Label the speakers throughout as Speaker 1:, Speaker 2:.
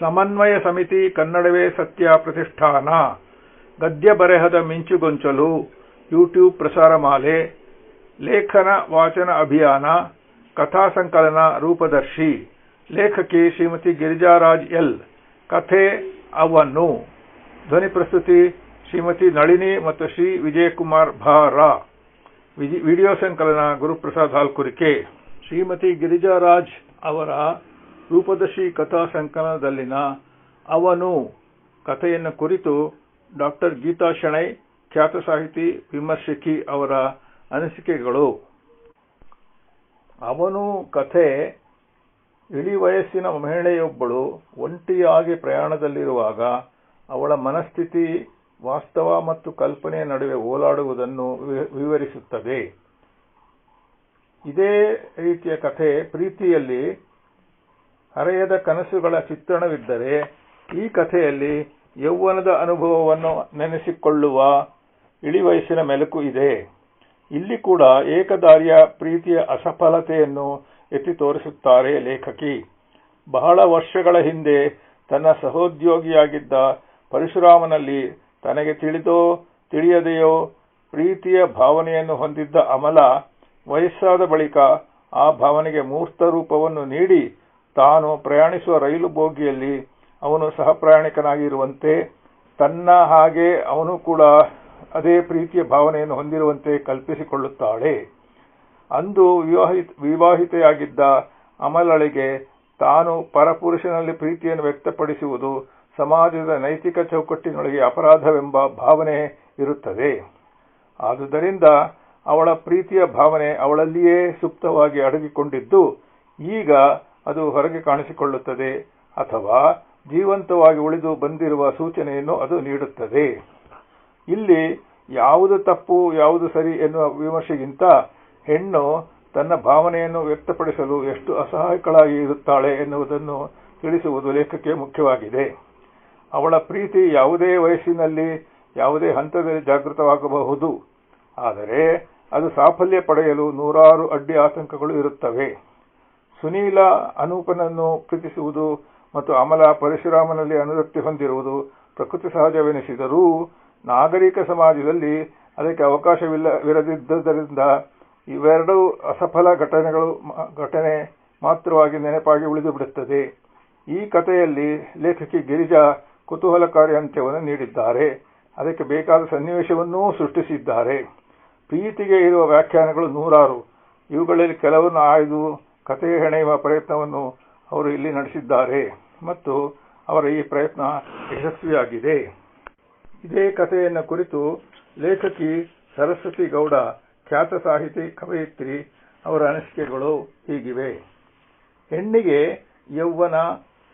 Speaker 1: ಸಮನ್ವಯ ಸಮಿತಿ ಕನ್ನಡವೇ ಸತ್ಯ ಪ್ರತಿಷ್ಠಾನ. ಗದ್ಯ ಬರೆಹದ ಮಿಂಚುಗೊಂಚಲು ಯೂಟ್ಯೂಬ್ ಪ್ರಸಾರ ಮಾಲೆ, ಲೇಖನ ವಾಚನ ಅಭಿಯಾನ, ಕಥಾ ಸಂಕಲನ ರೂಪದರ್ಶಿ, ಲೇಖಕಿ ಶ್ರೀಮತಿ ಗಿರಿಜಾರಾಜ್ ಎಲ್. ಕಥೆ ಅವನ್ನು. ಧ್ವನಿ ಪ್ರಸ್ತುತಿ ಶ್ರೀಮತಿ ನಳಿನಿ ಮತ್ತು ಶ್ರೀ ವಿಜಯಕುಮಾರ್ ಭಾರ. ವಿಡಿಯೋ ಸಂಕಲನ ಗುರುಪ್ರಸಾದ್ ಹಾಲ್ಕುರಿಕೆ. ಶ್ರೀಮತಿ ಗಿರಿಜಾರಾಜ್ ಅವರ ರೂಪದರ್ಶಿ ಕಥಾ ಸಂಕಲನದಲ್ಲಿನ ಅವನು ಕಥೆಯನ್ನು ಕುರಿತು ಡಾಕ್ಟರ್ ಗೀತಾ ಶೆಣೈ, ಖ್ಯಾತ ಸಾಹಿತಿ ವಿಮರ್ಶಕಿ ಅವರ ಅನಿಸಿಕೆಗಳು. ಅವನು ಕಥೆ ಇಳಿ ವಯಸ್ಸಿನ ಮಹಿಳೆಯೊಬ್ಬಳು ಒಂಟಿಯಾಗಿ ಪ್ರಯಾಣದಲ್ಲಿರುವಾಗ ಅವಳ ಮನಸ್ಥಿತಿ ವಾಸ್ತವ ಮತ್ತು ಕಲ್ಪನೆಯ ನಡುವೆ ಓಲಾಡುವುದನ್ನು ವಿವರಿಸುತ್ತದೆ. ಇದೇ ರೀತಿಯ ಕಥೆ ಪ್ರೀತಿಯಲ್ಲಿ ಹರೆಯದ ಕನಸುಗಳ ಚಿತ್ರಣವಿದ್ದರೆ ಈ ಕಥೆಯಲ್ಲಿ ಯೌವನದ ಅನುಭವವನ್ನು ನೆನೆಸಿಕೊಳ್ಳುವ ಇಳಿವಯಸ್ಸಿನ ಮೆಲುಕು ಇದೆ. ಇಲ್ಲಿ ಕೂಡ ಏಕದಾರಿಯ ಪ್ರೀತಿಯ ಅಸಫಲತೆಯನ್ನು ಎತ್ತಿ ತೋರಿಸುತ್ತಾರೆ ಲೇಖಕಿ. ಬಹಳ ವರ್ಷಗಳ ಹಿಂದೆ ತನ್ನ ಸಹೋದ್ಯೋಗಿಯಾಗಿದ್ದ ಪರಶುರಾಮನಲ್ಲಿ ತನಗೆ ತಿಳಿದೋ ತಿಳಿಯದೆಯೋ ಪ್ರೀತಿಯ ಭಾವನೆಯನ್ನು ಹೊಂದಿದ್ದ ಅಮಲ ವಯಸ್ಸಾದ ಬಳಿಕ ಆ ಭಾವನೆಗೆ ಮೂರ್ತ ರೂಪವನ್ನು ನೀಡಿ ತಾನು ಪ್ರಯಾಣಿಸುವ ರೈಲು ಬೋಗಿಯಲ್ಲಿ ಅವನು ಸಹ ಪ್ರಯಾಣಿಕನಾಗಿರುವಂತೆ, ತನ್ನ ಹಾಗೆ ಅವನು ಕೂಡ ಅದೇ ಪ್ರೀತಿಯ ಭಾವನೆಯನ್ನು ಹೊಂದಿರುವಂತೆ ಕಲ್ಪಿಸಿಕೊಳ್ಳುತ್ತಾಳೆ. ಅಂದು ವಿವಾಹಿತ, ವಿವಾಹಿತೆಯಾಗಿದ್ದ ಅಮಲಳಿಗೆ ತಾನು ಪರಪುರುಷನಲ್ಲಿ ಪ್ರೀತಿಯನ್ನು ವ್ಯಕ್ತಪಡಿಸುವುದು ಸಮಾಜದ ನೈತಿಕ ಚೌಕಟ್ಟಿನೊಳಗೆ ಅಪರಾಧವೆಂಬ ಭಾವನೆ ಇರುತ್ತದೆ. ಆದುದರಿಂದ ಅವಳ ಪ್ರೀತಿಯ ಭಾವನೆ ಅವಳಲ್ಲಿಯೇ ಸುಪ್ತವಾಗಿ ಅಡಗಿಕೊಂಡಿದ್ದು, ಈಗ ಅದು ಹೊರಗೆ ಕಾಣಿಸಿಕೊಳ್ಳುತ್ತದೆ ಅಥವಾ ಜೀವಂತವಾಗಿ ಉಳಿದು ಬಂದಿರುವ ಸೂಚನೆಯನ್ನು ಅದು ನೀಡುತ್ತದೆ. ಇಲ್ಲಿ ಯಾವುದು ತಪ್ಪು, ಯಾವುದು ಸರಿ ಎನ್ನುವ ವಿಮರ್ಶೆಗಿಂತ ಹೆಣ್ಣು ತನ್ನ ಭಾವನೆಯನ್ನು ವ್ಯಕ್ತಪಡಿಸಲು ಎಷ್ಟು ಅಸಹಾಯಕಳಾಗಿ ಇರುತ್ತಾಳೆ ಎನ್ನುವುದನ್ನು ತಿಳಿಸುವುದು ಲೇಖಕ್ಕೆ ಮುಖ್ಯವಾಗಿದೆ. ಅವಳ ಪ್ರೀತಿ ಯಾವುದೇ ವಯಸ್ಸಿನಲ್ಲಿ, ಯಾವುದೇ ಹಂತದಲ್ಲಿ ಜಾಗೃತವಾಗಬಹುದು. ಆದರೆ ಅದು ಸಾಫಲ್ಯ ಪಡೆಯಲು ನೂರಾರು ಅಡ್ಡಿ ಆತಂಕಗಳು ಇರುತ್ತವೆ. ಸುನೀಲ ಅನೂಪನನ್ನು ಪ್ರೀತಿಸುವುದು ಮತ್ತು ಅಮಲ ಪರಶುರಾಮನಲ್ಲಿ ಅನುರಕ್ತಿ ಹೊಂದಿರುವುದು ಪ್ರಕೃತಿ ಸಹಜವೆನಿಸಿದರೂ ನಾಗರಿಕ ಸಮಾಜದಲ್ಲಿ ಅದಕ್ಕೆ ಅವಕಾಶವಿಲ್ಲವಿರದಿದ್ದರಿಂದ ಇವೆರಡೂ ಅಸಫಲ ಘಟನೆಗಳು ಘಟನೆ ಮಾತ್ರವಾಗಿ ನೆನಪಾಗಿ ಉಳಿದು ಬಿಡುತ್ತದೆ. ಈ ಕಥೆಯಲ್ಲಿ ಲೇಖಕಿ ಗಿರಿಜಾ ಕುತೂಹಲಕಾರಿ ಅಂತ್ಯವನ್ನು ನೀಡಿದ್ದಾರೆ. ಅದಕ್ಕೆ ಬೇಕಾದ ಸನ್ನಿವೇಶವನ್ನೂ ಸೃಷ್ಟಿಸಿದ್ದಾರೆ. ಪ್ರೀತಿಗೆ ಇರುವ ವ್ಯಾಖ್ಯಾನಗಳು ನೂರಾರು. ಇವುಗಳಲ್ಲಿ ಕೆಲವನ್ನು ಆಯ್ದು ಕಥೆ ಹೆಣೆಯುವ ಪ್ರಯತ್ನವನ್ನು ಅವರು ಇಲ್ಲಿ ನಡೆಸಿದ್ದಾರೆ. ಮತ್ತು ಅವರ ಈ ಪ್ರಯತ್ನ ಯಶಸ್ವಿಯಾಗಿದೆ. ಇದೇ ಕಥೆಯನ್ನು ಕುರಿತು ಲೇಖಕಿ ಸರಸ್ವತಿ ಗೌಡ, ಖ್ಯಾತ ಸಾಹಿತಿ ಕವಯಿತ್ರಿ ಅವರ ಅನಿಸಿಕೆಗಳು ಹೀಗಿವೆ. ಹೆಣ್ಣಿಗೆ ಯೌವನ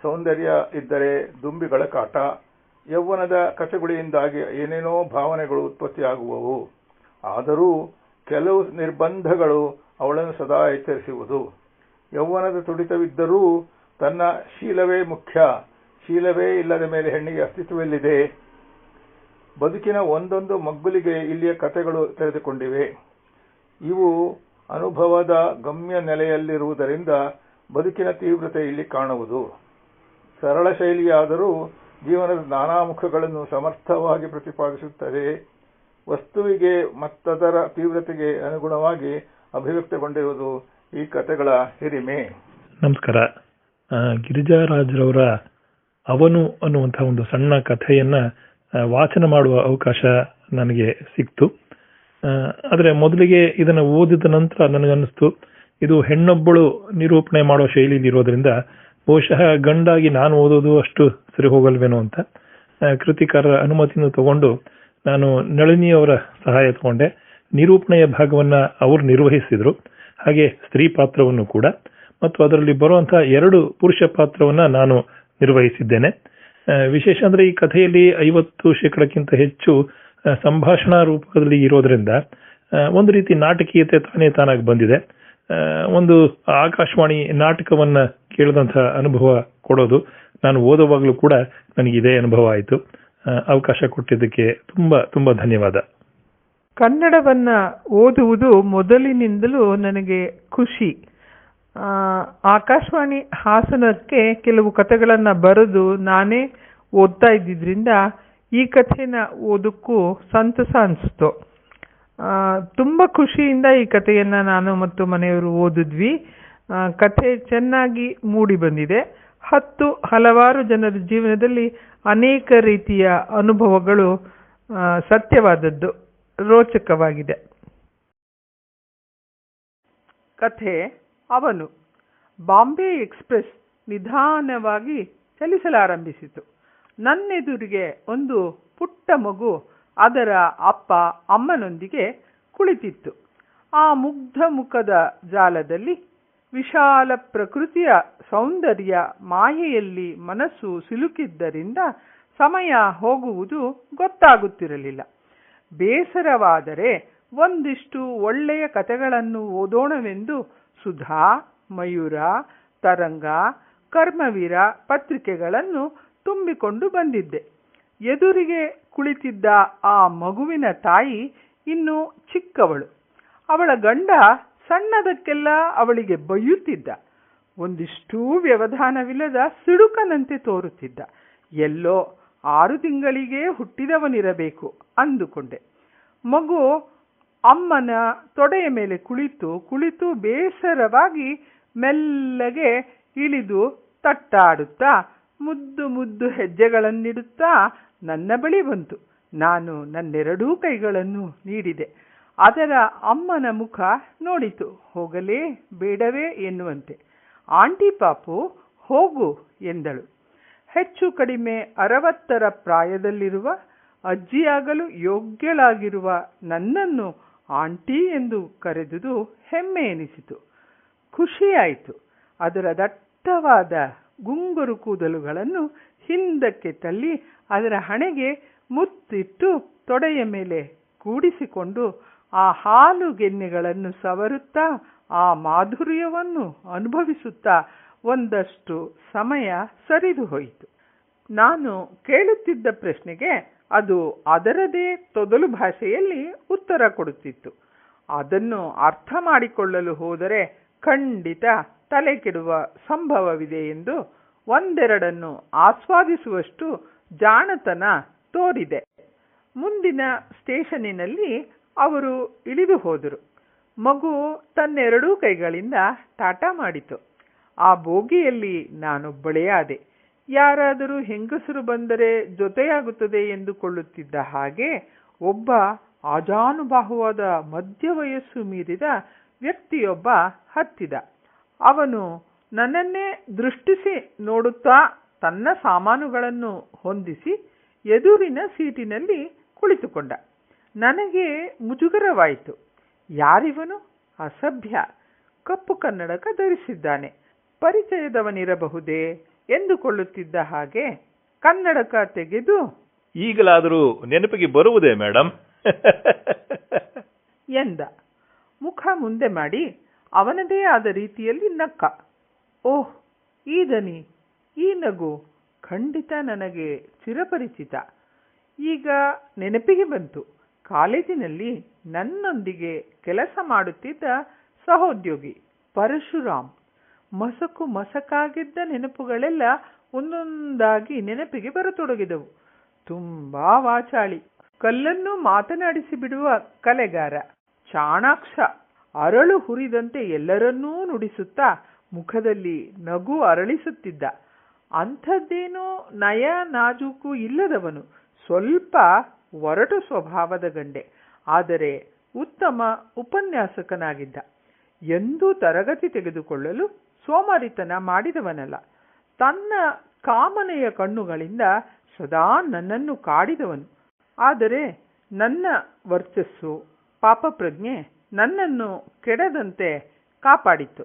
Speaker 1: ಸೌಂದರ್ಯ ಇದ್ದರೆ ದುಂಬಿಗಳ ಕಾಟ, ಯೌವನದ ಕಚಗುಳಿಯಿಂದಾಗಿ ಏನೇನೋ ಭಾವನೆಗಳು ಉತ್ಪತ್ತಿಯಾಗುವವು. ಆದರೂ ಕೆಲವು ನಿರ್ಬಂಧಗಳು ಅವಳನ್ನು ಸದಾ ಎಚ್ಚರಿಸುವುದು. ಯೌವನದ ತುಡಿತವಿದ್ದರೂ ತನ್ನ ಶೀಲವೇ ಮುಖ್ಯ. ಶೀಲವೇ ಇಲ್ಲದ ಮೇಲೆ ಹೆಣ್ಣಿಗೆ ಅಸ್ತಿತ್ವವಿಲ್ಲಿದೆ. ಬದುಕಿನ ಒಂದೊಂದು ಮಗ್ಗುಲಿಗೆ ಇಲ್ಲಿಯ ಕಥೆಗಳು ತೆರೆದುಕೊಂಡಿವೆ. ಇವು ಅನುಭವದ ಗಮ್ಯ ನೆಲೆಯಲ್ಲಿರುವುದರಿಂದ ಬದುಕಿನ ತೀವ್ರತೆ ಇಲ್ಲಿ ಕಾಣುವುದು. ಸರಳ ಶೈಲಿಯಾದರೂ ಜೀವನದ ನಾನಾ ಮುಖಗಳನ್ನು ಸಮರ್ಥವಾಗಿ ಪ್ರತಿಪಾದಿಸುತ್ತದೆ. ವಸ್ತುವಿಗೆ ಮತ್ತದರ ತೀವ್ರತೆಗೆ ಅನುಗುಣವಾಗಿ ಅಭಿವ್ಯಕ್ತಗೊಂಡಿರುವುದು ಈ ಕಥೆಗಳ ಹಿರಿಮೆ.
Speaker 2: ನಮಸ್ಕಾರ. ಗಿರಿಜಾರಾಜ್ರವರ ಅವನು ಅನ್ನುವಂತಹ ಒಂದು ಸಣ್ಣ ಕಥೆಯನ್ನ ವಾಚನ ಮಾಡುವ ಅವಕಾಶ ನನಗೆ ಸಿಕ್ತು. ಆದರೆ ಮೊದಲಿಗೆ ಇದನ್ನು ಓದಿದ ನಂತರ ನನಗನ್ನಿಸ್ತು, ಇದು ಹೆಣ್ಣೊಬ್ಬಳು ನಿರೂಪಣೆ ಮಾಡೋ ಶೈಲಿಯಲ್ಲಿ ಇರೋದ್ರಿಂದ ಬಹುಶಃ ಗಂಡಾಗಿ ನಾನು ಓದೋದು ಅಷ್ಟು ಸರಿ ಹೋಗಲ್ವೇನೋ ಅಂತ ಕೃತಿಕಾರರ ಅನುಮತಿಯನ್ನು ತಗೊಂಡು ನಾನು ನಳಿನಿಯವರ ಸಹಾಯ ತಗೊಂಡೆ. ನಿರೂಪಣೆಯ ಭಾಗವನ್ನು ಅವರು ನಿರ್ವಹಿಸಿದ್ರು. ಹಾಗೆ ಸ್ತ್ರೀ ಪಾತ್ರವನ್ನು ಕೂಡ. ಮತ್ತು ಅದರಲ್ಲಿ ಬರುವಂತಹ ಎರಡು ಪುರುಷ ಪಾತ್ರವನ್ನ ನಾನು ನಿರ್ವಹಿಸಿದ್ದೇನೆ. ವಿಶೇಷ ಅಂದ್ರೆ ಈ ಕಥೆಯಲ್ಲಿ ಐವತ್ತು ಶೇಕಡಕ್ಕಿಂತ ಹೆಚ್ಚು ಸಂಭಾಷಣಾ ರೂಪದಲ್ಲಿ ಇರೋದ್ರಿಂದ ಒಂದು ರೀತಿ ನಾಟಕೀಯತೆ ತಾನೇ ತಾನಾಗಿ ಬಂದಿದೆ. ಒಂದು ಆಕಾಶವಾಣಿ ನಾಟಕವನ್ನ ಕೇಳಿದಂತಹ ಅನುಭವ ಕೊಡೋದು ನಾನು ಓದುವಾಗಲೂ ಕೂಡ ನನಗೆ ಇದೇ ಅನುಭವ ಆಯಿತು. ಅವಕಾಶ ಕೊಟ್ಟಿದ್ದಕ್ಕೆ ತುಂಬಾ ತುಂಬಾ ಧನ್ಯವಾದ.
Speaker 3: ಕನ್ನಡವನ್ನ ಓದುವುದು ಮೊದಲಿನಿಂದಲೂ ನನಗೆ ಖುಷಿ. ಆಕಾಶವಾಣಿ ಹಾಸನಕ್ಕೆ ಕೆಲವು ಕಥೆಗಳನ್ನು ಬರೆದು ನಾನೇ ಓದ್ತಾ ಇದ್ದಿದ್ರಿಂದ ಈ ಕಥೆನ ಓದಕ್ಕೂ ಸಂತಸ ಅನಿಸ್ತು. ತುಂಬಾ ಖುಷಿಯಿಂದ ಈ ಕಥೆಯನ್ನ ನಾನು ಮತ್ತು ಮನೆಯವರು ಓದಿದ್ವಿ. ಕಥೆ ಚೆನ್ನಾಗಿ ಮೂಡಿ ಬಂದಿದೆ. ಹತ್ತು ಹಲವಾರು ಜನರ ಜೀವನದಲ್ಲಿ ಅನೇಕ ರೀತಿಯ ಅನುಭವಗಳು ಸತ್ಯವಾದದ್ದು. ರೋಚಕವಾಗಿದೆ. ಕಥೆ ಅವನು. ಬಾಂಬೆ ಎಕ್ಸ್ಪ್ರೆಸ್ ನಿಧಾನವಾಗಿ ಚಲಿಸಲಾರಂಭಿಸಿತು. ನನ್ನೆದುರಿಗೆ ಒಂದು ಪುಟ್ಟ ಮಗು ಅದರ ಅಪ್ಪ ಅಮ್ಮನೊಂದಿಗೆ ಕುಳಿತಿತ್ತು. ಆ ಮುಗ್ಧ ಮುಖದ ಜಾಲದಲ್ಲಿ ವಿಶಾಲ ಪ್ರಕೃತಿಯ ಸೌಂದರ್ಯ ಮಾಯೆಯಲ್ಲಿ ಮನಸ್ಸು ಸಿಲುಕಿದ್ದರಿಂದ ಸಮಯ ಹೋಗುವುದು ಗೊತ್ತಾಗುತ್ತಿರಲಿಲ್ಲ. ಬೇಸರವಾದರೆ ಒಂದಿಷ್ಟು ಒಳ್ಳೆಯ ಕಥೆಗಳನ್ನು ಓದೋಣವೆಂದು ಸುಧಾ, ಮಯೂರ, ತರಂಗ, ಕರ್ಮವೀರ ಪತ್ರಿಕೆಗಳನ್ನು ತುಂಬಿಕೊಂಡು ಬಂದಿದ್ದೆ. ಎದುರಿಗೆ ಕುಳಿತಿದ್ದ ಆ ಮಗುವಿನ ತಾಯಿ ಇನ್ನು ಚಿಕ್ಕವಳು. ಅವಳ ಗಂಡ ಸಣ್ಣದಕ್ಕೆಲ್ಲ ಅವಳಿಗೆ ಬೈಯುತ್ತಿದ್ದ. ಒಂದಿಷ್ಟೂ ವ್ಯವಧಾನವಿಲ್ಲದ ಸಿಡುಕನಂತೆ ತೋರುತ್ತಿದ್ದ. ಎಲ್ಲೋ ಆರು ತಿಂಗಳಿಗೆ ಹುಟ್ಟಿದವನಿರಬೇಕು ಅಂದುಕೊಂಡೆ. ಮಗು ಅಮ್ಮನ ತೊಡೆಯ ಮೇಲೆ ಕುಳಿತು ಕುಳಿತು ಬೇಸರವಾಗಿ ಮೆಲ್ಲಗೆ ಇಳಿದು ತಟ್ಟಾಡುತ್ತಾ, ಮುದ್ದು ಮುದ್ದು ಹೆಜ್ಜೆಗಳನ್ನಿಡುತ್ತಾ ನನ್ನ ಬಳಿ ಬಂತು. ನಾನು ನನ್ನೆರಡೂ ಕೈಗಳನ್ನು ನೀಡಿದೆ. ಅದರ ಅಮ್ಮನ ಮುಖ ನೋಡಿತು. ಹೋಗಲೇ ಬೇಡವೇ ಎನ್ನುವಂತೆ. ಆಂಟಿ ಪಾಪು, ಹೋಗು ಎಂದಳು. ಹೆಚ್ಚು ಕಡಿಮೆ ಅರವತ್ತರ ಪ್ರಾಯದಲ್ಲಿರುವ, ಅಜ್ಜಿಯಾಗಲು ಯೋಗ್ಯಳಾಗಿರುವ ನನ್ನನ್ನು ಆಂಟಿ ಎಂದು ಕರೆದುದು ಹೆಮ್ಮೆ ಎನಿಸಿತು. ಖುಷಿಯಾಯಿತು. ಅದರ ದಟ್ಟವಾದ ಗುಂಗುರು ಕೂದಲುಗಳನ್ನು ಹಿಂದಕ್ಕೆ ತಳ್ಳಿ ಅದರ ಹಣೆಗೆ ಮುತ್ತಿಟ್ಟು ತೊಡೆಯ ಮೇಲೆ ಕೂಡಿಸಿಕೊಂಡು ಆ ಹಾಲು ಗೆನ್ನೆಗಳನ್ನು ಸವರುತ್ತಾ ಆ ಮಾಧುರ್ಯವನ್ನು ಅನುಭವಿಸುತ್ತಾ ಒಂದಷ್ಟು ಸಮಯ ಸರಿದು ಹೋಯಿತು. ನಾನು ಕೇಳುತ್ತಿದ್ದ ಪ್ರಶ್ನೆಗೆ ಅದು ಅದರದೇ ತೊದಲು ಭಾಷೆಯಲ್ಲಿ ಉತ್ತರ ಕೊಡುತ್ತಿತ್ತು. ಅದನ್ನು ಅರ್ಥ ಮಾಡಿಕೊಳ್ಳಲು ಹೋದರೆ ಖಂಡಿತ ತಲೆ ಕೆಡುವ ಸಂಭವವಿದೆ ಎಂದು ಒಂದೆರಡನ್ನು ಆಸ್ವಾದಿಸುವಷ್ಟು ಜಾಣತನ ತೋರಿದೆ. ಮುಂದಿನ ಸ್ಟೇಷನಿನಲ್ಲಿ ಅವರು ಇಳಿದು ಹೋದರು. ಮಗು ತನ್ನೆರಡೂ ಕೈಗಳಿಂದ ಟಾಟಾ ಮಾಡಿತು. ಆ ಬೋಗಿಯಲ್ಲಿ ನಾನೊಬ್ಬಳೆಯಾದೆ ಯಾರಾದರೂ ಹೆಂಗಸರು ಬಂದರೆ ಜೊತೆಯಾಗುತ್ತದೆ ಎಂದುಕೊಳ್ಳುತ್ತಿದ್ದ ಹಾಗೆ ಒಬ್ಬ ಆಜಾನುಬಾಹುವಾದ ಮಧ್ಯ ವಯಸ್ಸು ಮೀರಿದ ವ್ಯಕ್ತಿಯೊಬ್ಬ ಹತ್ತಿದ. ಅವನು ನನ್ನನ್ನೇ ದೃಷ್ಟಿಸಿ ನೋಡುತ್ತಾ ತನ್ನ ಸಾಮಾನುಗಳನ್ನು ಹೊಂದಿಸಿ ಎದುರಿನ ಸೀಟಿನಲ್ಲಿ ಕುಳಿತುಕೊಂಡ. ನನಗೆ ಮುಜುಗರವಾಯಿತು. ಯಾರಿವನು? ಅಸಭ್ಯ. ಕಪ್ಪು ಕನ್ನಡಕ ಧರಿಸಿದ್ದಾನೆ. ಪರಿಚಯದವನಿರಬಹುದೇ ಎಂದುಕೊಳ್ಳುತ್ತಿದ್ದ ಹಾಗೆ ಕನ್ನಡಕ ತೆಗೆದು
Speaker 1: ಈಗಲಾದರೂ ನೆನಪಿಗೆ ಬರುವುದೇ ಮೇಡಮ್
Speaker 3: ಎಂದ. ಮುಖ ಮುಂದೆ ಮಾಡಿ ಅವನದೇ ಆದ ರೀತಿಯಲ್ಲಿ ನಕ್ಕ. ಓಹ್ ಈ ದನಿ ಈ ನಗು ಖಂಡಿತ ನನಗೆ ಚಿರಪರಿಚಿತ. ಈಗ ನೆನಪಿಗೆ ಬಂತು. ಕಾಲೇಜಿನಲ್ಲಿ ನನ್ನೊಂದಿಗೆ ಕೆಲಸ ಮಾಡುತ್ತಿದ್ದ ಸಹೋದ್ಯೋಗಿ ಪರಶುರಾಮ್. ಮಸಕು ಮಸಕಾಗಿದ್ದ ನೆನಪುಗಳೆಲ್ಲ ಒಂದೊಂದಾಗಿ ನೆನಪಿಗೆ ಬರತೊಡಗಿದವು. ತುಂಬಾ ವಾಚಾಳಿ. ಕಲ್ಲನ್ನು ಮಾತನಾಡಿಸಿ ಬಿಡುವ ಕಲೆಗಾರ. ಚಾಣಾಕ್ಷ. ಅರಳು ಹುರಿದಂತೆ ಎಲ್ಲರನ್ನೂ ನುಡಿಸುತ್ತಾ ಮುಖದಲ್ಲಿ ನಗು ಅರಳಿಸುತ್ತಿದ್ದ. ಅಂಥದ್ದೇನೋ ನಯ ನಾಜೂಕು ಇಲ್ಲದವನು. ಸ್ವಲ್ಪ ಒರಟು ಸ್ವಭಾವದ ಗಂಡೆ. ಆದರೆ ಉತ್ತಮ ಉಪನ್ಯಾಸಕನಾಗಿದ್ದ. ಎಂದೂ ತರಗತಿ ತೆಗೆದುಕೊಳ್ಳಲು ಸೋಮಾರಿತನ ಮಾಡಿದವನಲ್ಲ. ತನ್ನ ಕಾಮನೆಯ ಕಣ್ಣುಗಳಿಂದ ಸದಾ ನನ್ನನ್ನು ಕಾಡಿದವನು. ಆದರೆ ನನ್ನ ವರ್ಚಸ್ಸು ಪಾಪಪ್ರಜ್ಞೆ ನನ್ನನ್ನು ಕೆಡದಂತೆ ಕಾಪಾಡಿತು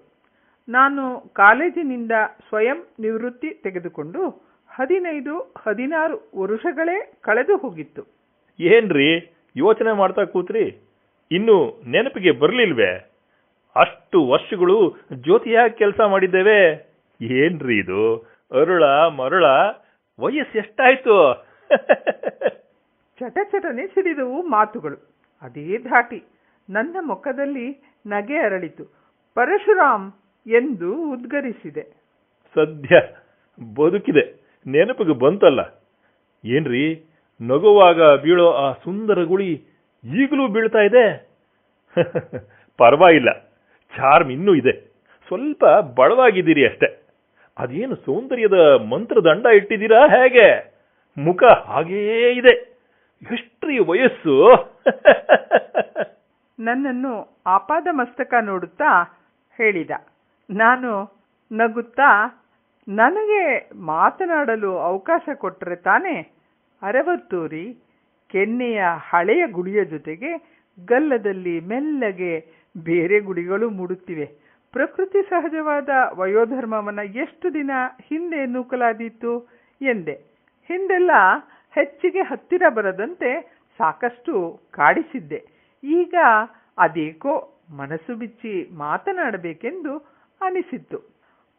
Speaker 3: ನಾನು ಕಾಲೇಜಿನಿಂದ ಸ್ವಯಂ ನಿವೃತ್ತಿ ತೆಗೆದುಕೊಂಡು ಹದಿನೈದು, ಹದಿನಾರು ವರುಷಗಳೇ ಕಳೆದು ಹೋಗಿತ್ತು.
Speaker 1: ಏನ್ರಿ ಯೋಚನೆ ಮಾಡ್ತಾ ಕೂತ್ರಿ? ಇನ್ನು ನೆನಪಿಗೆ ಬರ್ಲಿಲ್ವೇ? ಅಷ್ಟು ವರ್ಷಗಳು ಜ್ಯೋತಿಯಾಗಿ ಕೆಲಸ ಮಾಡಿದ್ದೇವೆ. ಏನ್ರಿ ಇದು? ಅರುಳ ಮರುಳ ವಯಸ್ಸು ಎಷ್ಟಾಯ್ತು?
Speaker 3: ಚಟಚಟನೆ ಸಿಡಿದವು ಮಾತುಗಳು. ಅದೇ ಧಾಟಿ. ನನ್ನ ಮುಖದಲ್ಲಿ ನಗೆ ಅರಳಿತು. ಪರಶುರಾಮ್ ಎಂದು ಉದ್ಗರಿಸಿದೆ.
Speaker 2: ಸದ್ಯ ಬದುಕಿದೆ. ನೆನಪಿಗೆ ಬಂತಲ್ಲ. ಏನ್ರಿ? ನಗುವಾಗ ಬೀಳೋ ಆ ಸುಂದರ ಗುಳಿ ಈಗಲೂ ಬೀಳ್ತಾ ಇದೆ? ಪರವಾಗಿಲ್ಲ. ಚಾರ್ಮ್ ಇನ್ನೂ ಇದೆ. ಸ್ವಲ್ಪ ಬಡವಾಗಿದ್ದೀರಿ ಅಷ್ಟೆ. ಅದೇನು ಸೌಂದರ್ಯದ ಮಂತ್ರದಂಡ ಇಟ್ಟಿದ್ದೀರಾ ಹೇಗೆ? ಮುಖ ಹಾಗೇ ಇದೆ. ಎಷ್ಟ್ರಿ ವಯಸ್ಸು.
Speaker 3: ನನ್ನನ್ನು ಆಪಾದ ಮಸ್ತಕ ನೋಡುತ್ತಾ ಹೇಳಿದ. ನಾನು ನಗುತ್ತಾ, ನನಗೆ ಮಾತನಾಡಲು ಅವಕಾಶ ಕೊಟ್ಟರೆ ತಾನೇ ಅರವತ್ತೂರಿ ಕೆನ್ನೆಯ ಹಳೆಯ ಗುಳಿಯ ಜೊತೆಗೆ ಗಲ್ಲದಲ್ಲಿ ಮೆಲ್ಲಗೆ ಬೇರೆ ಗುಡಿಗಳು ಮೂಡುತ್ತಿವೆ. ಪ್ರಕೃತಿ ಸಹಜವಾದ ವಯೋಧರ್ಮವನ್ನ ಎಷ್ಟು ದಿನ ಹಿಂದೆ ನೂಕಲಾದೀತು? ಎಂದೆ. ಹಿಂದೆಲ್ಲ ಹೆಚ್ಚಿಗೆ ಹತ್ತಿರ ಬರದಂತೆ ಸಾಕಷ್ಟು ಕಾಡಿಸಿದ್ದೆ. ಈಗ ಅದೇಕೋ ಮನಸ್ಸು ಬಿಚ್ಚಿ ಮಾತನಾಡಬೇಕೆಂದು ಅನಿಸಿತ್ತು.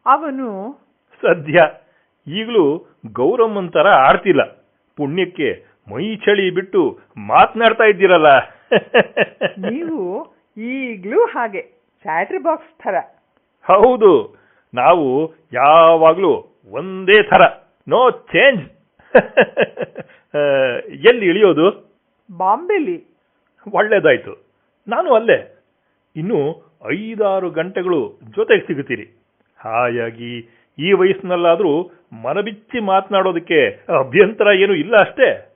Speaker 3: ಅವನು
Speaker 2: ಸದ್ಯ ಈಗಲೂ ಗೌರಮ್ಮನ್ ತರ ಆಡ್ತಿಲ್ಲ. ಪುಣ್ಯಕ್ಕೆ ಮೈ ಚಳಿ ಬಿಟ್ಟು ಮಾತನಾಡ್ತಾ ಇದ್ದೀರಲ್ಲ.
Speaker 3: ನೀವು ಈಗ್ಲೂ ಹಾಗೆ. ಚಾಟ್ರಿ ಬಾಕ್ಸ್ ಥರ.
Speaker 2: ಹೌದು. ನಾವು ಯಾವಾಗ್ಲೂ ಒಂದೇ ಥರ. ನೋ ಚೇಂಜ್ ಎಲ್ಲಿ ಇಳಿಯೋದು?
Speaker 3: ಬಾಂಬೆಲಿ.
Speaker 2: ಒಳ್ಳೇದಾಯ್ತು. ನಾನು ಅಲ್ಲೇ. ಇನ್ನು ಐದಾರು ಗಂಟೆಗಳು ಜೊತೆಗೆ ಸಿಗುತ್ತೀರಿ. ಹಾಯಾಗಿ ಈ ವಯಸ್ಸಿನಲ್ಲಾದರೂ ಮನಬಿಚ್ಚಿ ಮಾತನಾಡೋದಕ್ಕೆ ಅಭ್ಯಂತರ ಏನು ಇಲ್ಲ ಅಷ್ಟೇ.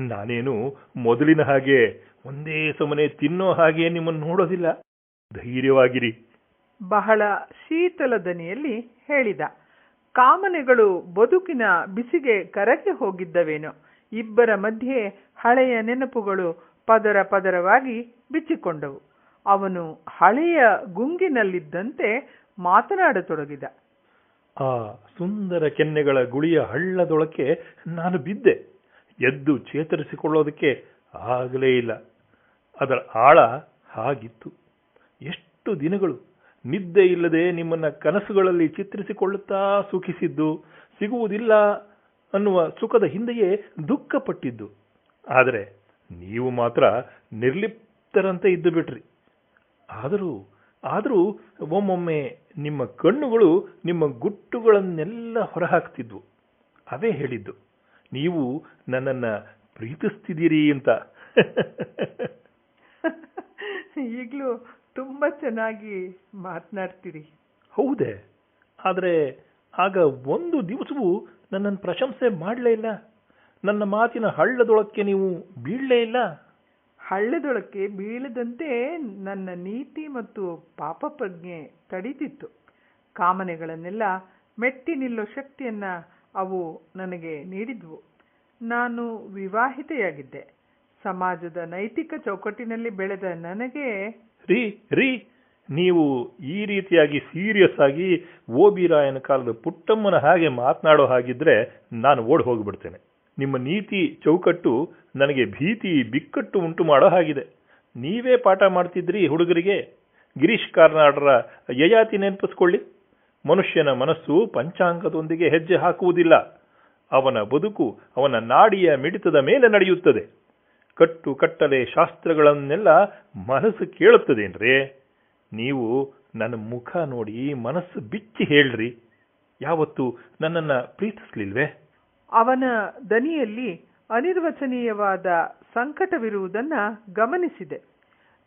Speaker 2: ನಾನೇನು ಮೊದಲಿನ ಹಾಗೆ ಒಂದೇ ಸಮನೆ ತಿನ್ನೋ ಹಾಗೆ ನಿಮ್ಮನ್ನು ನೋಡೋದಿಲ್ಲ. ಧೈರ್ಯವಾಗಿರಿ.
Speaker 3: ಬಹಳ ಶೀತಲ ದನಿಯಲ್ಲಿ ಹೇಳಿದ ಕಾಮನೆಗಳು ಬದುಕಿನ ಬಿಸಿಗೆ ಕರಗಿ ಹೋಗಿದ್ದವೇನೋ ಇಬ್ಬರ ಮಧ್ಯೆ ಹಳೆಯ ನೆನಪುಗಳು ಪದರ ಪದರವಾಗಿ ಬಿಚ್ಚಿಕೊಂಡವು. ಅವನು ಹಳೆಯ ಗುಂಗಿನಲ್ಲಿದ್ದಂತೆ ಮಾತನಾಡತೊಡಗಿದ.
Speaker 2: ಆ ಸುಂದರ ಕೆನ್ನೆಗಳ ಗುಳಿಯ ಹಳ್ಳದೊಳಕ್ಕೆ ನಾನು ಬಿದ್ದೆ. ಎದ್ದು ಚೇತರಿಸಿಕೊಳ್ಳೋದಕ್ಕೆ ಆಗಲೇ ಇಲ್ಲ. ಅದರ ಆಳ ಹಾಗಿತ್ತು. ಎಷ್ಟು ದಿನಗಳು ನಿದ್ದೆ ಇಲ್ಲದೆ ನಿಮ್ಮನ್ನ ಕನಸುಗಳಲ್ಲಿ ಚಿತ್ರಿಸಿಕೊಳ್ಳುತ್ತಾ ಸುಖಿಸಿದ್ದು, ಸಿಗುವುದಿಲ್ಲ ಅನ್ನುವ ಸುಖದ ಹಿಂದೆಯೇ ದುಃಖಪಟ್ಟಿದ್ದು. ಆದರೆ ನೀವು ಮಾತ್ರ ನಿರ್ಲಿಪ್ತರಂತೆ ಇದ್ದು ಬಿಟ್ರಿ. ಆದರೂ ಆದರೂ ಒಮ್ಮೊಮ್ಮೆ ನಿಮ್ಮ ಕಣ್ಣುಗಳು ನಿಮ್ಮ ಗುಟ್ಟುಗಳನ್ನೆಲ್ಲ ಹೊರಹಾಕ್ತಿದ್ವು. ಅವೇ ಹೇಳಿದ್ದು, ನೀವು ನನ್ನನ್ನು ಪ್ರೀತಿಸ್ತಿದ್ದೀರಿ ಅಂತ.
Speaker 3: ಈಗಲೂ ತುಂಬ ಚೆನ್ನಾಗಿ ಮಾತನಾಡ್ತೀರಿ.
Speaker 2: ಹೌದೇ. ಆದರೆ ಆಗ ಒಂದು ದಿವಸವೂ ನನ್ನನ್ನು ಪ್ರಶಂಸೆ ಮಾಡಲೇ ಇಲ್ಲ. ನನ್ನ ಮಾತಿನ ಹಳ್ಳದೊಳಕ್ಕೆ ನೀವು ಬೀಳಲೇ ಇಲ್ಲ.
Speaker 3: ಹಳ್ಳದೊಳಕ್ಕೆ ಬೀಳದಂತೆ ನನ್ನ ನೀತಿ ಮತ್ತು ಪಾಪ ಪ್ರಜ್ಞೆ ತಡೀತಿತ್ತು. ಕಾಮನೆಗಳನ್ನೆಲ್ಲ ಮೆಟ್ಟಿ ನಿಲ್ಲೋ ಶಕ್ತಿಯನ್ನ ಅವು ನನಗೆ ನೀಡಿದ್ವು. ನಾನು ವಿವಾಹಿತೆಯಾಗಿದ್ದೆ. ಸಮಾಜದ ನೈತಿಕ ಚೌಕಟ್ಟಿನಲ್ಲಿ ಬೆಳೆದ ನನಗೆ
Speaker 2: ರೀ ರೀ, ನೀವು ಈ ರೀತಿಯಾಗಿ ಸೀರಿಯಸ್ ಆಗಿ ಓ ರಾಯನ ಕಾಲದ ಪುಟ್ಟಮ್ಮನ ಹಾಗೆ ಮಾತನಾಡೋ ಹಾಗಿದ್ರೆ ನಾನು ಓಡ್ ಹೋಗಿಬಿಡ್ತೇನೆ. ನಿಮ್ಮ ನೀತಿ ಚೌಕಟ್ಟು ನನಗೆ ಭೀತಿ, ಬಿಕ್ಕಟ್ಟು ಉಂಟು ಮಾಡೋ ಹಾಗಿದೆ. ನೀವೇ ಪಾಠ ಮಾಡ್ತಿದ್ರಿ ಹುಡುಗರಿಗೆ. ಗಿರೀಶ್ ಕಾರ್ನಾಡರ ಯಯಾತಿ ನೆನಪಿಸ್ಕೊಳ್ಳಿ. ಮನುಷ್ಯನ ಮನಸ್ಸು ಪಂಚಾಂಗದೊಂದಿಗೆ ಹೆಜ್ಜೆ ಹಾಕುವುದಿಲ್ಲ. ಅವನ ಬದುಕು ಅವನ ನಾಡಿಯ ಮಿಡಿತದ ಮೇಲೆ ನಡೆಯುತ್ತದೆ. ಕಟ್ಟು ಕಟ್ಟಲೆ ಶಾಸ್ತ್ರಗಳನ್ನೆಲ್ಲ ಮನಸ್ಸು ಕೇಳುತ್ತದೇನ್ರಿ? ನೀವು ನನ್ನ ಮುಖ ನೋಡಿ ಮನಸ್ಸು ಬಿಚ್ಚಿ ಹೇಳ್ರಿ. ಯಾವತ್ತು ನನ್ನನ್ನ ಪ್ರೀತಿಸಲಿಲ್ವೇ?
Speaker 3: ಅವನ ದನಿಯಲ್ಲಿ ಅನಿರ್ವಚನೀಯವಾದ ಸಂಕಟವಿರುವುದನ್ನ ಗಮನಿಸಿದೆ.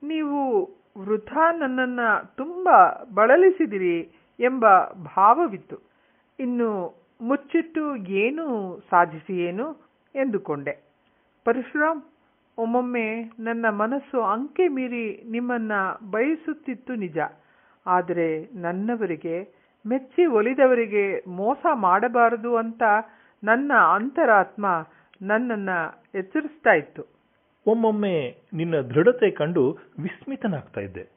Speaker 3: ನೀವು ವೃಥಾ ನನ್ನನ್ನ ತುಂಬಾ ಬಳಲಿಸಿದಿರಿ ಎಂಬ ಭಾವವಿತ್ತು. ಇನ್ನು ಮುಚ್ಚಿಟ್ಟು ಏನು ಸಾಧಿಸಿಯೇನು? ಎಂದುಕೊಂಡೆ. ಪರಶುರಾಮ್ ಒಮ್ಮೊಮ್ಮೆ ನನ್ನ ಮನಸ್ಸು ಅಂಕೆ ಮೀರಿ ನಿಮ್ಮನ್ನ ಬಯಸುತ್ತಿತ್ತು ನಿಜ. ಆದರೆ ನನ್ನವರಿಗೆ, ಮೆಚ್ಚಿ ಒಲಿದವರಿಗೆ ಮೋಸ ಮಾಡಬಾರದು ಅಂತ ನನ್ನ ಅಂತರಾತ್ಮ ನನ್ನನ್ನ ಎಚ್ಚರಿಸ್ತಾ ಇತ್ತು.
Speaker 2: ಒಮ್ಮೊಮ್ಮೆ ನಿನ್ನ ದೃಢತೆ ಕಂಡು ವಿಸ್ಮಿತನಾಗ್ತಾ ಇದ್ದೆ.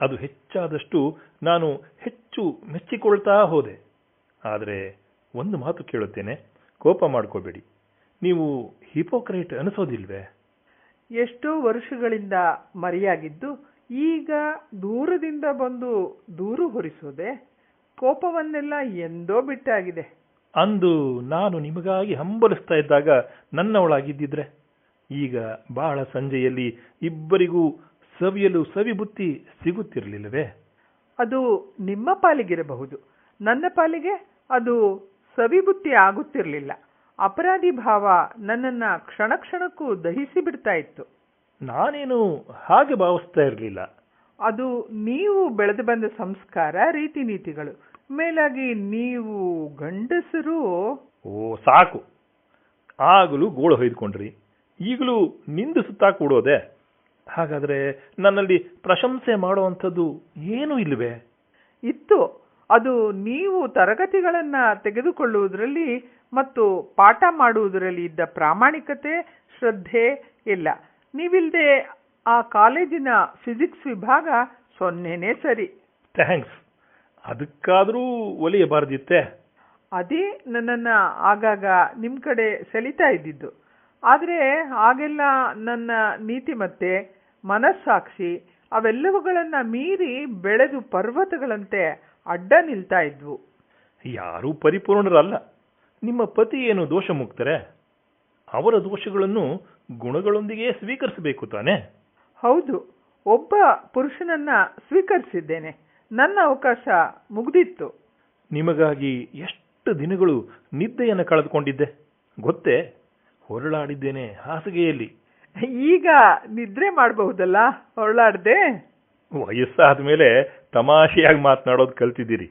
Speaker 2: ಅದು ಹೆಚ್ಚಾದಷ್ಟು ನಾನು ಹೆಚ್ಚು ಮೆಚ್ಚಿಕೊಳ್ತಾ ಹೋದೆ. ಆದರೆ ಒಂದು ಮಾತು ಕೇಳುತ್ತೇನೆ, ಕೋಪ ಮಾಡ್ಕೋಬೇಡಿ. ನೀವು ಹಿಪೋಕ್ರೇಟ್ ಅನಿಸೋದಿಲ್ವೇ?
Speaker 3: ಎಷ್ಟೋ ವರ್ಷಗಳಿಂದ ಮರೆಯಾಗಿದ್ದು ಈಗ ದೂರದಿಂದ ಬಂದು ದೂರು ಹೊರಿಸೋದೆ ಕೋಪವನ್ನೆಲ್ಲ ಎಂದೋ ಬಿಟ್ಟಾಗಿದೆ.
Speaker 2: ಅಂದು ನಾನು ನಿಮಗಾಗಿ ಹಂಬಲಿಸ್ತಾ ಇದ್ದಾಗ ನನ್ನವಳಾಗಿದ್ದಿದ್ರೆ ಈಗ ಬಹಳ ಸಂಜೆಯಲ್ಲಿ ಇಬ್ಬರಿಗೂ ಸವಿಯಲು ಸವಿಬುತ್ತಿ ಸಿಗುತ್ತಿರಲಿಲ್ಲವೇ?
Speaker 3: ಅದು ನಿಮ್ಮ ಪಾಲಿಗಿರಬಹುದು. ನನ್ನ ಪಾಲಿಗೆ ಅದು ಸವಿಬುತ್ತಿ ಆಗುತ್ತಿರಲಿಲ್ಲ. ಅಪರಾಧಿ ಭಾವ ನನ್ನನ್ನ ಕ್ಷಣ ಕ್ಷಣಕ್ಕೂ ದಹಿಸಿ ಬಿಡ್ತಾ ಇತ್ತು.
Speaker 2: ನಾನೇನು ಹಾಗೆ ಭಾವಿಸ್ತಾ ಇರಲಿಲ್ಲ.
Speaker 3: ಅದು ನೀವು ಬೆಳೆದು ಬಂದ ಸಂಸ್ಕಾರ ರೀತಿ ನೀತಿಗಳು ಮೇಲಾಗಿ ನೀವು ಗಂಡಸರು?
Speaker 2: ಓ ಸಾಕು. ಆಗಲೂ ಗೋಳು ಹೊಯ್ದುಕೊಂಡ್ರಿ. ಈಗಲೂ ನಿಂದಿಸುತ್ತಾ ಕೂಡೋದೆ. ಹಾಗಾದ್ರೆ ನನ್ನಲ್ಲಿ ಪ್ರಶಂಸೆ ಮಾಡುವಂಥದ್ದು ಏನೂ ಇಲ್ಲವೇ?
Speaker 3: ಇತ್ತು. ಅದು ನೀವು ತರಗತಿಗಳನ್ನ ತೆಗೆದುಕೊಳ್ಳುವುದರಲ್ಲಿ ಮತ್ತು ಪಾಠ ಮಾಡುವುದರಲ್ಲಿ ಇದ್ದ ಪ್ರಾಮಾಣಿಕತೆ ಶ್ರದ್ಧೆ ಇಲ್ಲ. ನೀವಿಲ್ಲದೆ ಆ ಕಾಲೇಜಿನ ಫಿಸಿಕ್ಸ್ ವಿಭಾಗ ಸೊನ್ನೆನೇ ಸರಿ.
Speaker 2: ಥ್ಯಾಂಕ್ಸ್. ಅದಕ್ಕಾದರೂ ಒಲಿಯಬಾರ್ದಿತ್ತೆ
Speaker 3: ಅದೇ ನನ್ನನ್ನ ಆಗಾಗ ನಿಮ್ಮ ಕಡೆ ಸೆಳಿತಾ ಇದ್ದಿದ್ದು. ಆದರೆ ಆಗೆಲ್ಲ ನನ್ನ ನೀತಿ ಮತ್ತೆ ಮನಸ್ಸಾಕ್ಷಿ ಅವೆಲ್ಲವುಗಳನ್ನು ಮೀರಿ ಬೆಳೆದು ಪರ್ವತಗಳಂತೆ ಅಡ್ಡ ನಿಲ್ತಾ ಇದ್ವು.
Speaker 2: ಯಾರೂ ಪರಿಪೂರ್ಣರಲ್ಲ. ನಿಮ್ಮ ಪತಿ ಏನು ದೋಷ ಮುಕ್ತರೆ ಅವರ ದೋಷಗಳನ್ನು ಗುಣಗಳೊಂದಿಗೆ ಸ್ವೀಕರಿಸಬೇಕು ತಾನೆ?
Speaker 3: ಹೌದು ಒಬ್ಬ ಪುರುಷನನ್ನ ಸ್ವೀಕರಿಸಿದ್ದೇನೆ ನನ್ನ ಅವಕಾಶ ಮುಗಿದಿತ್ತು.
Speaker 2: ನಿಮಗಾಗಿ ಎಷ್ಟು ದಿನಗಳು ನಿದ್ದೆಯನ್ನು ಕಳೆದುಕೊಂಡಿದ್ದೆ? ಗೊತ್ತೇ? ಹೊರಳಾಡಿದ್ದೇನೆ ಹಾಸಿಗೆಯಲ್ಲಿ.
Speaker 3: ಈಗ ನಿದ್ರೆ ಮಾಡಬಹುದಲ್ಲ ಹೊರಳಾಡ್ದೆ?
Speaker 2: ವಯಸ್ಸಾದ ಮೇಲೆ ತಮಾಷೆಯಾಗಿ ಮಾತನಾಡೋದು ಕಲ್ತಿದ್ದೀರಿ.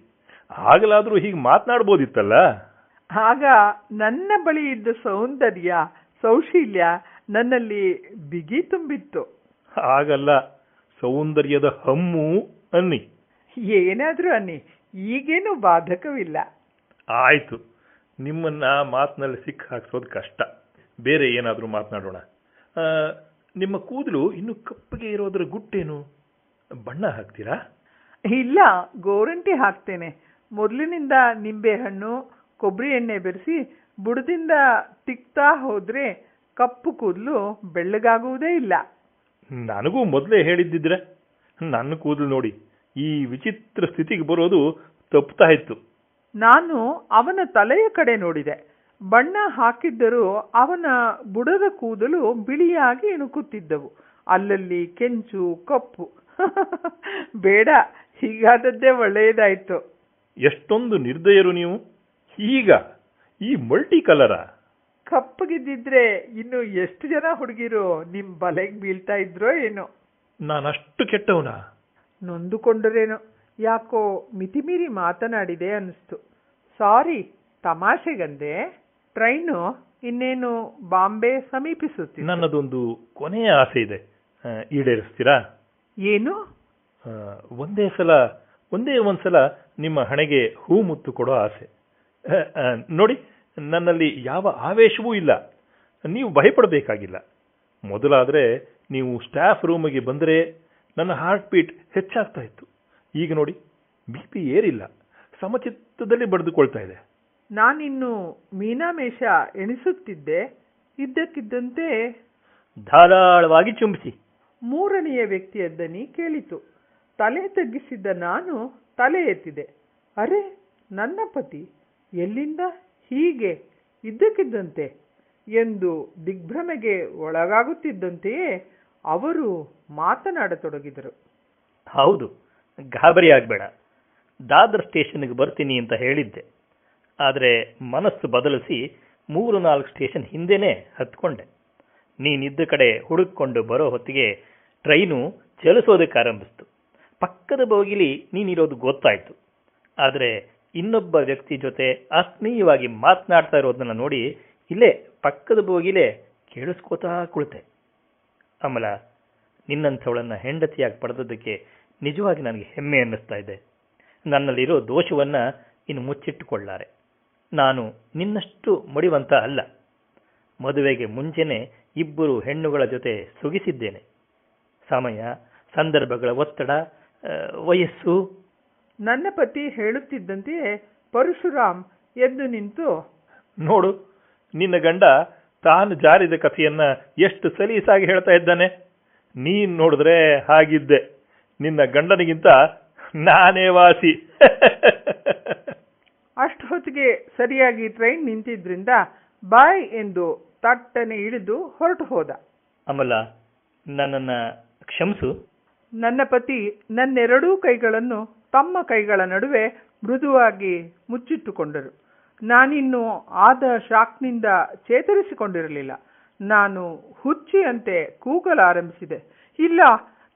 Speaker 2: ಆಗಲಾದರೂ ಹೀಗೆ ಮಾತನಾಡ್ಬೋದಿತ್ತಲ್ಲ?
Speaker 3: ಆಗ ನನ್ನ ಬಳಿ ಇದ್ದ ಸೌಂದರ್ಯ ಸೌಶೀಲ್ಯ ನನ್ನಲ್ಲಿ ಬಿಗಿ ತುಂಬಿತ್ತು.
Speaker 2: ಆಗಲ್ಲ ಸೌಂದರ್ಯದ ಹಮ್ಮು ಅನ್ನಿ.
Speaker 3: ಏನಾದರೂ ಅನ್ನಿ ಈಗೇನು ಬಾಧಕವಿಲ್ಲ.
Speaker 2: ಆಯ್ತು ನಿಮ್ಮನ್ನ ಮಾತಿನಲ್ಲಿ ಸಿಕ್ಕ ಹಾಕ್ಸೋದು ಕಷ್ಟ. ಬೇರೆ ಏನಾದರೂ ಮಾತನಾಡೋಣ. ನಿಮ್ಮ ಕೂದಲು ಇನ್ನು ಕಪ್ಪಗೆ ಇರೋದ್ರ ಗುಟ್ಟೇನು? ಬಣ್ಣ ಹಾಕ್ತೀರಾ?
Speaker 3: ಇಲ್ಲ ಗೋರಂಟಿ ಹಾಕ್ತೇನೆ. ಮೊದಲಿನಿಂದ ನಿಂಬೆ ಹಣ್ಣು ಕೊಬ್ಬರಿ ಎಣ್ಣೆ ಬೆರೆಸಿ ಬುಡದಿಂದ ತಿಕ್ತಾ ಹೋದ್ರೆ ಕಪ್ಪು ಕೂದಲು ಬೆಳ್ಳಗಾಗುವುದೇ ಇಲ್ಲ.
Speaker 2: ನನಗೂ ಮೊದಲೇ ಹೇಳಿದ್ದಿದ್ರೆ ನನ್ನ ಕೂದಲು ನೋಡಿ ಈ ವಿಚಿತ್ರ ಸ್ಥಿತಿಗೆ ಬರೋದು ತಪ್ಪುತ್ತಾ ಇತ್ತು.
Speaker 3: ನಾನು ಅವನ ತಲೆಯ ಕಡೆ ನೋಡಿದೆ. ಬಣ್ಣ ಹಾಕಿದ್ದರೂ ಅವನ ಬುಡದ ಕೂದಲು ಬಿಳಿಯಾಗಿ ಇಣುಕುತ್ತಿದ್ದವು ಅಲ್ಲಲ್ಲಿ ಕೆಂಚು ಕಪ್ಪು. ಬೇಡ ಹೀಗಾದದ್ದೇ ಒಳ್ಳೆಯದಾಯ್ತು.
Speaker 2: ಎಷ್ಟೊಂದು ನಿರ್ದಯರು ನೀವು. ಈಗ ಈ ಮಲ್ಟಿ ಕಲರ
Speaker 3: ಕಪ್ಪಗಿದ್ದಿದ್ರೆ ಇನ್ನು ಎಷ್ಟು ಜನ ಹುಡುಗಿರು ನಿಮ್ ಬಲೆಗೆ ಬೀಳ್ತಾ ಇದ್ರೋ ಏನೋ?
Speaker 2: ನಾನಷ್ಟು ಕೆಟ್ಟವನ?
Speaker 3: ನೊಂದುಕೊಂಡರೇನೋ? ಯಾಕೋ ಮಿತಿಮೀರಿ ಮಾತನಾಡಿದೆ ಅನಿಸ್ತು ಸಾರಿ ತಮಾಷೆಗಂದೆ. ಟ್ರೈನು ಇನ್ನೇನು ಬಾಂಬೆ ಸಮೀಪಿಸುತ್ತಿದೆ
Speaker 2: ನನ್ನದೊಂದು ಕೊನೆಯ ಆಸೆ ಇದೆ. ಆ, ಈಡೇರಿಸ್ತೀರಾ?
Speaker 3: ಏನು?
Speaker 2: ಆ, ಒಂದೇ ಸಲ ಒಂದೇ ಒಂದ್ಸಲ ನಿಮ್ಮ ಹಣೆಗೆ ಹೂ ಮುತ್ತು ಕೊಡೋ ಆಸೆ. ನೋಡಿ ನನ್ನಲ್ಲಿ ಯಾವ ಆವೇಶವೂ ಇಲ್ಲ. ನೀವು ಭಯಪಡಬೇಕಾಗಿಲ್ಲ. ಮೊದಲಾದರೆ ನೀವು ಸ್ಟಾಫ್ ರೂಮಿಗೆ ಬಂದರೆ ನನ್ನ ಹಾರ್ಟ್ ಬೀಟ್ ಹೆಚ್ಚಾಗ್ತಾ ಇತ್ತು. ಈಗ ನೋಡಿ ಬಿ ಪಿ ಏರಿಲ್ಲ. ಸಮಚಿತ್ತದಲ್ಲಿ ಬಡಿದುಕೊಳ್ತಾ ಇದೆ.
Speaker 3: ನಾನಿನ್ನು ಮೀನಾಮೇಷ ಎಣಿಸುತ್ತಿದ್ದೆ ಇದ್ದಕ್ಕಿದ್ದಂತೆ
Speaker 2: ಧಾರಾಳವಾಗಿ ಚುಂಬಿಸಿ.
Speaker 3: ಮೂರನೆಯ ವ್ಯಕ್ತಿಯ ದನಿ ಕೇಳಿತು. ತಲೆ ತಗ್ಗಿಸಿದ್ದ ನಾನು ತಲೆ ಎತ್ತಿದೆ. ಅರೆ ನನ್ನ ಪತಿ. ಎಲ್ಲಿಂದ ಹೀಗೆ ಇದ್ದಕ್ಕಿದ್ದಂತೆ ಎಂದು ದಿಗ್ಭ್ರಮೆಗೆ ಒಳಗಾಗುತ್ತಿದ್ದಂತೆಯೇ ಅವರು ಮಾತನಾಡತೊಡಗಿದರು.
Speaker 4: ಹೌದು ಗಾಬರಿ ಆಗಬೇಡ ದಾದರ್ ಸ್ಟೇಷನ್ಗೆ ಬರ್ತೀನಿ ಅಂತ ಹೇಳಿದ್ದೆ. ಆದರೆ ಮನಸ್ಸು ಬದಲಿಸಿ ಮೂರು ನಾಲ್ಕು ಸ್ಟೇಷನ್ ಹಿಂದೆನೇ ಹತ್ಕೊಂಡೆ. ನೀನಿದ್ದ ಕಡೆ ಹುಡುಕೊಂಡು ಬರೋ ಹೊತ್ತಿಗೆ ಟ್ರೈನು ಚಲಿಸೋದಕ್ಕೆ ಆರಂಭಿಸ್ತು. ಪಕ್ಕದ ಬೋಗಿಲಿ ನೀನಿರೋದು ಗೊತ್ತಾಯಿತು. ಆದರೆ ಇನ್ನೊಬ್ಬ ವ್ಯಕ್ತಿ ಜೊತೆ ಆತ್ಮೀಯವಾಗಿ ಮಾತನಾಡ್ತಾ ಇರೋದನ್ನು ನೋಡಿ ಇಲ್ಲೇ ಪಕ್ಕದ ಬೋಗಿಲೇ ಕೇಳಿಸ್ಕೋತಾ ಕುಳಿತೆ. ಅಮಲ, ನಿನ್ನಂಥವಳನ್ನು ಹೆಂಡತಿಯಾಗಿ ಪಡೆದದ್ದಕ್ಕೆ ನಿಜವಾಗಿ ನನಗೆ ಹೆಮ್ಮೆ ಅನ್ನಿಸ್ತಾ ಇದೆ. ನನ್ನಲ್ಲಿರೋ ದೋಷವನ್ನ ಇನ್ನು ಮುಚ್ಚಿಟ್ಟುಕೊಳ್ಳಾರೆ. ನಾನು ನಿನ್ನಷ್ಟು ಮಡಿವಂತ ಅಲ್ಲ. ಮದುವೆಗೆ ಮುಂಚೆನೆ ಇಬ್ಬರು ಹೆಣ್ಣುಗಳ ಜೊತೆ ಸುಗಿಸಿದ್ದೇನೆ. ಸಮಯ, ಸಂದರ್ಭಗಳ ಒತ್ತಡ ವಯಸ್ಸು
Speaker 3: ನನ್ನ ಪತಿ ಹೇಳುತ್ತಿದ್ದಂತೆಯೇ ಪರಶುರಾಮ್ ಎದ್ದು ನಿಂತು
Speaker 2: ನೋಡು ನಿನ್ನ ಗಂಡ ತಾನು ಜಾರಿದ ಕಥೆಯನ್ನ ಎಷ್ಟು ಸಲೀಸಾಗಿ ಹೇಳ್ತಾ ಇದ್ದಾನೆ. ನೀನ್ ನೋಡಿದ್ರೆ ಹಾಗಿದ್ದೆ. ನಿನ್ನ ಗಂಡನಿಗಿಂತ ನಾನೇ ವಾಸಿ.
Speaker 3: ಅಷ್ಟು ಹೊತ್ತಿಗೆ ಸರಿಯಾಗಿ ಟ್ರೈನ್ ನಿಂತಿದ್ರಿಂದ ಬಾಯ್ ಎಂದು ತಟ್ಟನೆ ಇಳಿದು ಹೊರಟು ಹೋದ.
Speaker 4: ಅಮಲ ನನ್ನನ್ನ ಕ್ಷಮಿಸು.
Speaker 3: ನನ್ನ ಪತಿ ನನ್ನೆರಡೂ ಕೈಗಳನ್ನು ತಮ್ಮ ಕೈಗಳ ನಡುವೆ ಮೃದುವಾಗಿ ಮುಚ್ಚಿಟ್ಟುಕೊಂಡರು. ನಾನಿನ್ನು ಆದ ಶಾಕ್ನಿಂದ ಚೇತರಿಸಿಕೊಂಡಿರಲಿಲ್ಲ. ನಾನು ಹುಚ್ಚಿಯಂತೆ ಕೂಗಲಾರಂಭಿಸಿದೆ. ಇಲ್ಲ,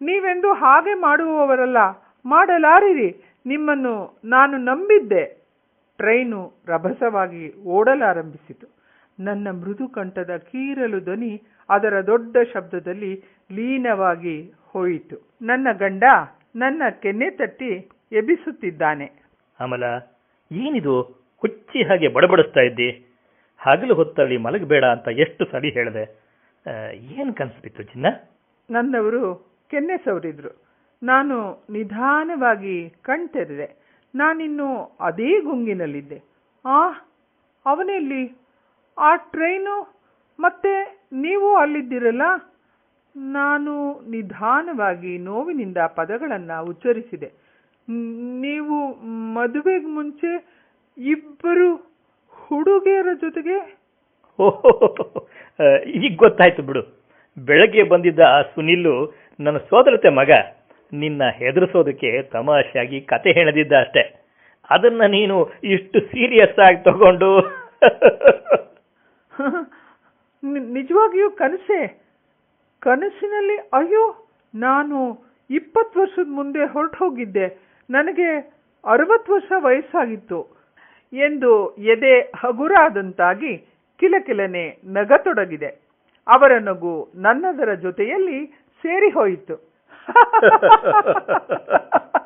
Speaker 3: ನೀವೆಂದು ಹಾಗೆ ಮಾಡುವವರಲ್ಲ, ಮಾಡಲಾರಿರಿ. ನಿಮ್ಮನ್ನು ನಾನು ನಂಬಿದ್ದೆ. ಟ್ರೈನು ರಭಸವಾಗಿ ಓಡಲಾರಂಭಿಸಿತು. ನನ್ನ ಮೃದು ಕಂಠದ ಕೀರಲು ಧ್ವನಿ ಅದರ ದೊಡ್ಡ ಶಬ್ದದಲ್ಲಿ ಲೀನವಾಗಿ ಹೋಯಿತು. ನನ್ನ ಗಂಡ ನನ್ನ ಕೆನ್ನೆ ತಟ್ಟಿ ಎಬ್ಬಿಸುತ್ತಿದ್ದಾನೆ.
Speaker 2: ಅಮಲ ಏನಿದು? ಹುಚ್ಚಿ ಹಾಗೆ ಬಡಬಡಿಸ್ತಾ ಇದ್ದಿ. ಹಗಲು ಹೊತ್ತಲ್ಲಿ ಮಲಗಬೇಡ ಅಂತ ಎಷ್ಟು ಸರಿ ಹೇಳಿದೆ. ಏನು ಕನ್ಸು ಚಿನ್ನ?
Speaker 3: ನನ್ನವರು ಕೆನ್ನೆ ಸವರಿದ್ರು. ನಾನು ನಿಧಾನವಾಗಿ ಕಣ್ತೆರೆದೆ. ನಾನಿನ್ನು ಅದೇ ಗುಂಗಿನಲ್ಲಿದ್ದೆ. ಆ ಅವನೆಲ್ಲಿ? ಆ ಟ್ರೈನು? ಮತ್ತೆ ನೀವು ಅಲ್ಲಿದ್ದಿರಲ್ಲ? ನಾನು ನಿಧಾನವಾಗಿ ನೋವಿನಿಂದ ಪದಗಳನ್ನು ಉಚ್ಚರಿಸಿದೆ. "ನ್- ನೀವು ಮದುವೆಗೆ ಮುಂಚೆ ಇಬ್ಬರು ಹುಡುಗಿಯರ ಜೊತೆಗೆ
Speaker 2: ಓಹೋ ಈಗ ಗೊತ್ತಾಯ್ತು ಬಿಡು. ಬೆಳಗ್ಗೆ ಬಂದಿದ್ದ ಆ ಸುನಿಲ್ಲು ನನ್ನ ಸೋದರತೆ ಮಗ. ನಿನ್ನ ಹೆದರಿಸೋದಕ್ಕೆ ತಮಾಷೆಯಾಗಿ ಕತೆ ಹೇಳದಿದ್ದ ಅಷ್ಟೆ. ಅದನ್ನ ನೀನು ಇಷ್ಟು ಸೀರಿಯಸ್ ಆಗಿ ತಗೊಂಡು.
Speaker 3: ನಿಜವಾಗಿಯೂ ಕನಸೆ? ಕನಸಿನಲ್ಲಿ ಅಯ್ಯೋ ನಾನು ಇಪ್ಪತ್ತು ವರ್ಷದ ಮುಂದೆ ಹೊರಟು ಹೋಗಿದ್ದೆ ನನಗೆ ಅರವತ್ತು ವರ್ಷ ವಯಸ್ಸಾಗಿತ್ತು ಎಂದು ಎದೆ ಹಗುರಾದಂತಾಗಿ ಕಿಲಕಿಲನೆ ನಗತೊಡಗಿದೆ. ಅವರ ನಗು ನನ್ನದರ ಜೊತೆಯಲ್ಲಿ ಸೇರಿ ಹೋಯಿತು